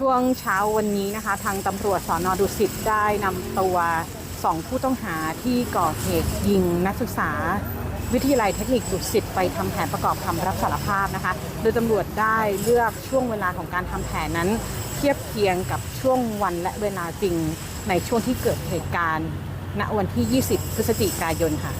ช่วงเช้าวันนี้นะคะ ทางตำรวจสอนอดุสิตได้นำตัวสองผู้ต้องหาที่ก่อเหตุยิงนักศึกษา วิทยาลัยเทคนิคดุสิตไปทำแผนประกอบคำรับสารภาพนะคะ โดยตำรวจได้เลือกช่วงเวลาของการทำแผนนั้น เทียบเคียงกับช่วงวันและเวลาจริงในช่วงที่เกิดเหตุการณ์ ณวันที่ 20 พฤศจิกายนค่ะ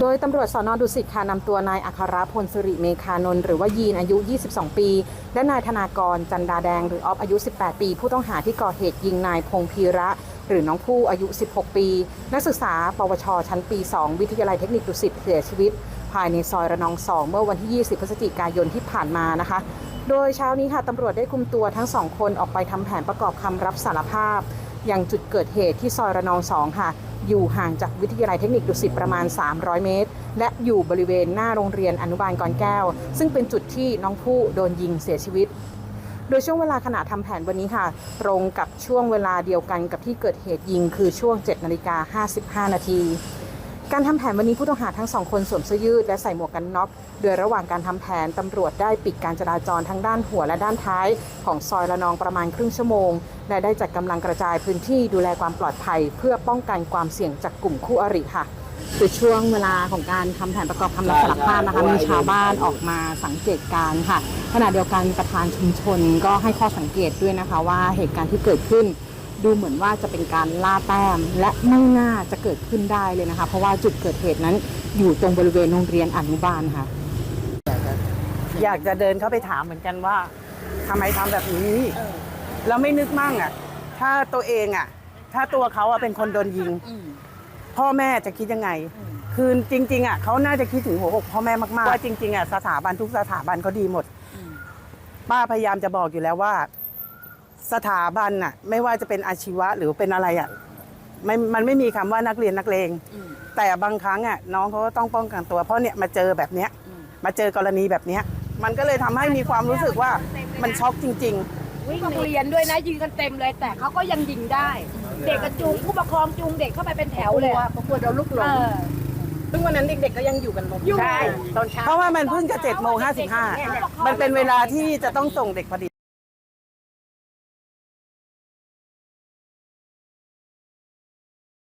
โดยตำรวจสอนอดุสิตค่ะนำตัวนายอัครพลสิริเมคานนท์หรือว่ายีนอายุ 22 ปี และนายธนากรจันดาแดงหรือออฟอายุ 18 ปี ผู้ต้องหาที่ก่อเหตุยิงนายพงพีระหรือน้องผู้อายุ 16 ปี นักศึกษา ปวช ชั้นปี 2 วิทยาลัยเทคนิคดุสิตเสียชีวิต ภายในซอยระนอง 2 เมื่อวันที่ 20 พฤศจิกายนที่ผ่านมานะคะ โดยเช้านี้ค่ะตำรวจได้คุมตัวทั้งสองคนออกไปทำแผนประกอบคำรับสารภาพ ยังจุดเกิดเหตุที่ซอยระนอง2ค่ะ อยู่ห่างจากวิทยาลัยเทคนิคดุสิตประมาณ 300 เมตร และอยู่บริเวณหน้าโรงเรียนอนุบาลกอนแก้ว ซึ่งเป็นจุดที่น้องผู้โดนยิงเสียชีวิตโดยช่วงเวลาขณะทำแผนวันนี้ค่ะ ตรงกับช่วงเวลาเดียวกันกับที่เกิดเหตุยิงคือช่วง 7 นาฬิกา 55 นาที การทำแผนวันนี้ผู้ต้องหาทั้งสองคนสวมเสื้อยืดและใส่หมวกกันน็อก โดยระหว่างการทำแผนตำรวจได้ปิดการจราจรทั้งด้านหัวและด้านท้ายของซอยละนองประมาณครึ่งชั่วโมง และได้จัดกำลังกระจายพื้นที่ดูแลความปลอดภัย เพื่อป้องกันความเสี่ยงจากกลุ่มคู่อริค่ะคือช่วงเวลาของการทำแผนประกอบคำรับสารภาพนะคะมีชาวบ้านออกมาสังเกตการค่ะขณะเดียวกันประธานชุมชนก็ให้ข้อสังเกตด้วยนะคะว่าเหตุการณ์ที่เกิดขึ้น ดูเหมือนว่าจะเป็นการล่าแต้ม และไม่น่าจะเกิดขึ้นได้เลยนะคะ เพราะว่าจุดเกิดเหตุนั้นอยู่ตรงบริเวณโรงเรียนอนุบาลค่ะ อยากจะเดินเข้าไปถามเหมือนกันว่าทำไมทำแบบนี้ แล้วไม่นึกมั่งอะ ถ้าตัวเองอะ ถ้าตัวเขาอะเป็นคนโดนยิง พ่อแม่จะคิดยังไง คือจริง ๆอะเขาน่าจะคิดถึงหัวอกพ่อแม่มากๆว่าจริงๆอะสถาบันทุกสถาบันเขาดีหมด ป้าพยายามจะบอกอยู่แล้วว่า สถาบันอะไม่ว่าจะเป็นอาชีวะหรือเป็นอะไรอะไม่มันไม่มีคำว่านักเรียนนักเลงแต่บางครั้งอะน้องเขาก็ต้องป้องกันตัว เพราะเนี่ยมาเจอแบบเนี้ยมาเจอกรณีแบบเนี้ยมันก็เลยทำให้มีความรู้สึกว่ามันช็อกจริง ๆ วิ่งโรงเรียนด้วยนะยิงกันเต็มเลย แต่เขาก็ยังยิงได้ เด็กกระจูงผู้ปกครองจูงเด็กเข้าไปเป็นแถวเลยอะเพราะกลัวโดนลูกหลเองอซึ่งวันนั้นเด็กๆก็ยังอยู่กันหมดอยู่ใช่ตอนเช้าเพราะว่ามันเพิ่งจะเจ็ดโมงห้าสิบห้ามันเป็นเวลาที่จะต้องส่งเด็กพอดี